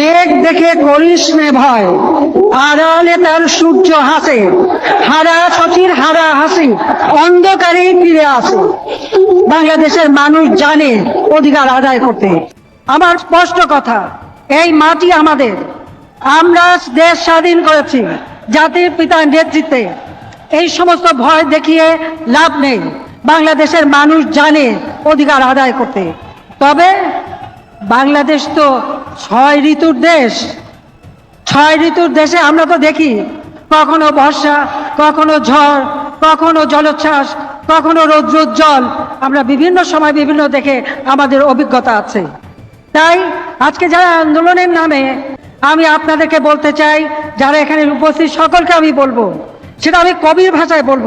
মেঘ দেখে করিস নে ভয়। আড়ালে তার সূর্য হাসে। হারা শশীর হারা হাসি। অন্ধকারে ফিরে আসে। বাংলাদেশের মানুষ জানে অধিকার আদায় করতে। আমার স্পষ্ট কথা, এই মাটি আমাদের। আমরা দেশ স্বাধীন করেছি, জাতির পিতার নেতৃত্বে। এই সমস্ত ভয় দেখিয়ে লাভ নেই। বাংলাদেশের মানুষ জানে অধিকার আদায় করতে। তবে বাংলাদেশ তো ছয় ঋতুর দেশ। ছয় ঋতুর দেশে আমরা তো দেখি, কখনো বর্ষা, কখনো ঝড়, কখনো জলোচ্ছ্বাস, কখনো রৌদ্রোজ্জ্বল। আমরা বিভিন্ন সময় বিভিন্ন দেখে আমাদের অভিজ্ঞতা আছে। তাই আজকে যারা আন্দোলনের নামে আমি আপনাদেরকে বলতে চাই, যারা এখানে উপস্থিত, সকলকে আমি বলব, সেটা আমি কবির ভাষায় বলব।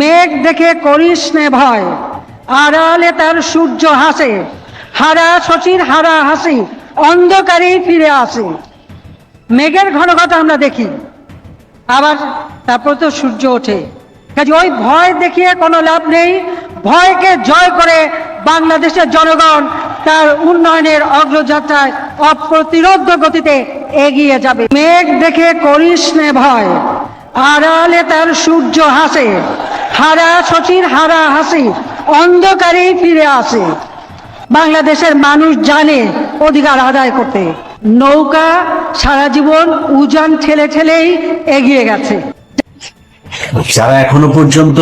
মেঘ দেখে করিস নে ভয়, আড়ালে তার সূর্য হাসে। হারা শশীর হারা হাসি অন্ধকারেই ফিরে আসে। মেঘের ঘন ঘটা আমরা দেখি। আবার তারপর তো সূর্য ওঠে। কাজে ওই ভয় দেখিয়ে কোনো লাভ নেই। ভয়কে জয় করে বাংলাদেশের জনগণ তার উন্নয়নের অগ্রযাত্রায় অপ্রতিরোধ গতিতে এগিয়ে যাবে। মেঘ দেখে করিস নে ভয়। আড়ালে তার সূর্য হাসে। হারা শশীর হারা হাসি, অন্ধকারেই ফিরে আসে। বাংলাদেশের মানুষ জানে অধিকার আদায় করতে। নৌকা সারা জীবন উজান ঠেলে ঠেলেই এগিয়ে গেছে। যারা এখনও পর্যন্ত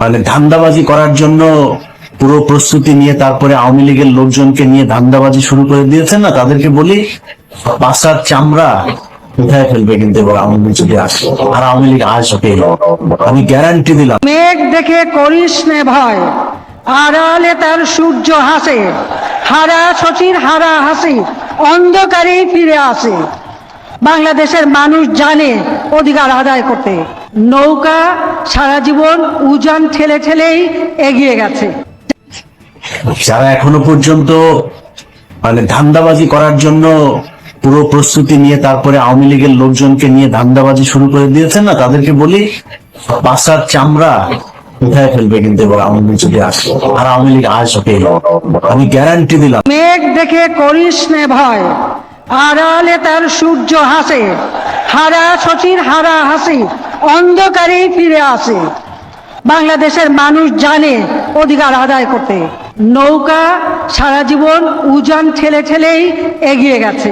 মানে ধান্দাবাজি করার জন্য পুরো প্রস্তুতি নিয়ে তারপরে আওয়ামী লীগের লোকজনকে নিয়ে ধান্দাবাজি শুরু করে দিয়েছেন না তাদেরকে বলি বাসার চামড়া কোথায় ফেলবে কিন্তু এবার আওয়ামী লীগ যদি আসে? আর আওয়ামী লীগ আসবে আমি গ্যারান্টি দিলাম। মেঘ দেখে করিস নে ভয় আড়ালে তার সূর্য হাসে, হারা শশীর হারা হাসি অন্ধকারেই ফিরে আসে। বাংলাদেশের মানুষ জানে অধিকার আদায় করতে। নৌকা সারা জীবন উজান ঠেলে ঠেলেই এগিয়ে গেছে। যারা এখনও পর্যন্ত মানে ধান্দাবাজি করার জন্য পুরো প্রস্তুতি নিয়ে তারপরে আওয়ামী লীগের লোকজনকে নিয়ে ধান্দাবাজি শুরু করে দিয়েছেন না, তাদেরকে বলি, বাসার চামড়া ফেলবে কিন্তু এবার আওয়ামী লীগ যদি আসে আর আওয়ামী লীগ আসবে আমি গ্যারান্টি দিলাম। মেঘ দেখে করিস নে ভয় আড়ালে তার সূর্য হাসে হারা শশীর হারা হাসি অন্ধকারেই ফিরে আসে। বাংলাদেশের মানুষ জানে অধিকার আদায় করতে। নৌকা সারা জীবন উজান ঠেলে ঠেলেই এগিয়ে গেছে।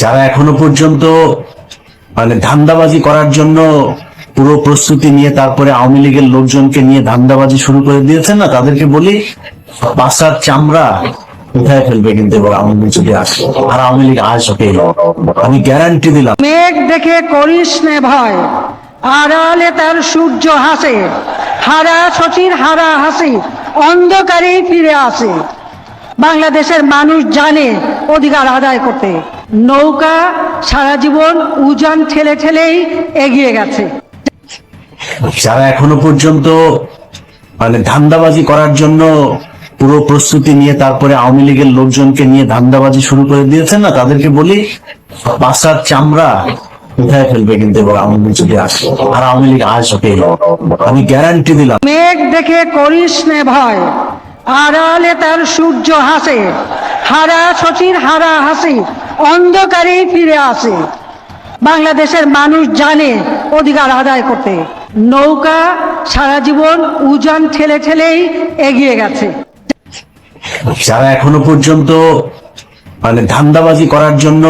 যারা এখনও পর্যন্ত মানে ধান্দাবাজি করার জন্য পুরো প্রস্তুতি নিয়ে তারপরে আওয়ামী লীগের লোকজনকে নিয়ে ধান্দাবাজি শুরু করে দিয়েছেন না? তাদেরকে বলি, বাসার চামড়া কোথায় ফেলবে কিন্তু এবার আওয়ামী লীগ যদি আসে? আর আওয়ামী লীগ আসবে। আমি গ্যারান্টি দিলাম। মেঘ দেখে করিস নে ভয় আড়ালে তার সূর্য হাসে, হারা শশীর হারা হাসি, অন্ধকারেই ফিরে আসে। বাংলাদেশের মানুষ জানে অধিকার আদায় করতে। নৌকা সারা জীবন উজান ঠেলে ঠেলেই এগিয়ে গেছে। যারা এখনও পর্যন্ত মানে ধান্দাবাজি করার জন্য পুরো প্রস্তুতি নিয়ে তারপরে আওয়ামী লীগের লোকজনকে নিয়ে ধান্দাবাজি শুরু করে দিয়েছেন না, তাদেরকে বলি বাসার চামড়া কোথায় ফেলবে কিন্তু এবার আওয়ামী যদি আসে? আর আওয়ামী লীগ আসবে? আমি গ্যারান্টি দিলাম। মেঘ দেখে করিস নে ভয়, আড়ালে তার সূর্য হাসে, হারা শশীর হারা হাসি, অন্ধকারেই ফিরে আসে। বাংলাদেশের মানুষ জানে অধিকার আদায় করতে। নৌকা সারা জীবন উজান ঠেলে ঠেলেই এগিয়ে গেছে। যারা এখনও পর্যন্ত মানে ধান্দাবাজি করার জন্য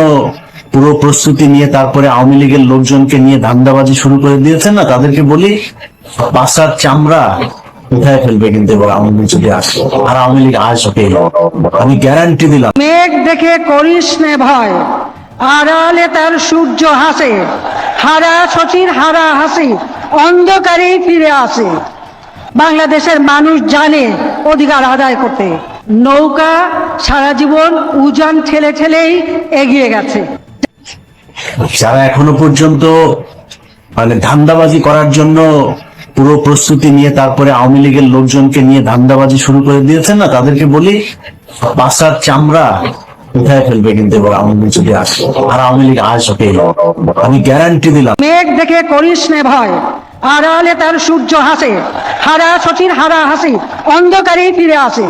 পুরো প্রস্তুতি নিয়ে তারপরে আওয়ামী লীগের লোকজনকে নিয়ে ধান্দাবাজি শুরু করে দিয়েছেন না তাদেরকে বলি বাসার চামড়া কোথায় ফেলবে কিন্তু এবার আওয়ামী লীগ যদি আসে। আর আওয়ামী লীগ আসবে। আমি গ্যারান্টি দিলাম। মেঘ দেখে করিস নে ভয় আড়ালে তার সূর্য হাসে হারা শশীর হারা হাসি অন্ধকারেই ফিরে আসে। বাংলাদেশের মানুষ জানে অধিকার আদায় করতে। নৌকা সারা জীবন উজান ঠেলে ঠেলেই এগিয়ে গেছে। যারা এখনও পর্যন্ত মানে ধান্দাবাজি করার জন্য পুরো প্রস্তুতি নিয়ে তারপরে আওয়ামী লীগের লোকজনকে নিয়ে ধান্দাবাজি শুরু করে দিয়েছেন না, তাদেরকে বলি, বাসার চামড়া কোথায় ফেলবে কিন্তু এবার আওয়ামী লীগ যদি আসে আর আওয়ামী লীগ আসবে। আমি গ্যারান্টি দিলাম। মেঘ দেখে করিস নে ভয়। আড়ালে তার সূর্য হাসে। হারা হারা হাসি। অন্ধকারেই ফিরে আসে।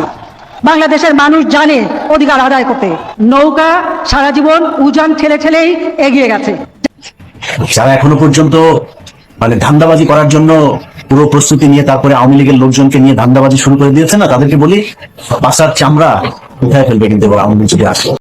বাংলাদেশের মানুষ জানে অধিকার আদায় করতে। নৌকা সারা জীবন উজান ঠেলে ঠেলেই এগিয়ে গেছে। যারা এখনও পর্যন্ত মানে ধান্দাবাজি করার জন্য পুরো প্রস্তুতি নিয়ে তারপরে আওয়ামী লীগের লোকজনকে নিয়ে ধান্দাবাজি শুরু করে দিয়েছে না তাদেরকে বলি বাসার চামড়া কোথায় ফেলবে কিন্তু আওয়ামী লীগ যদি আসে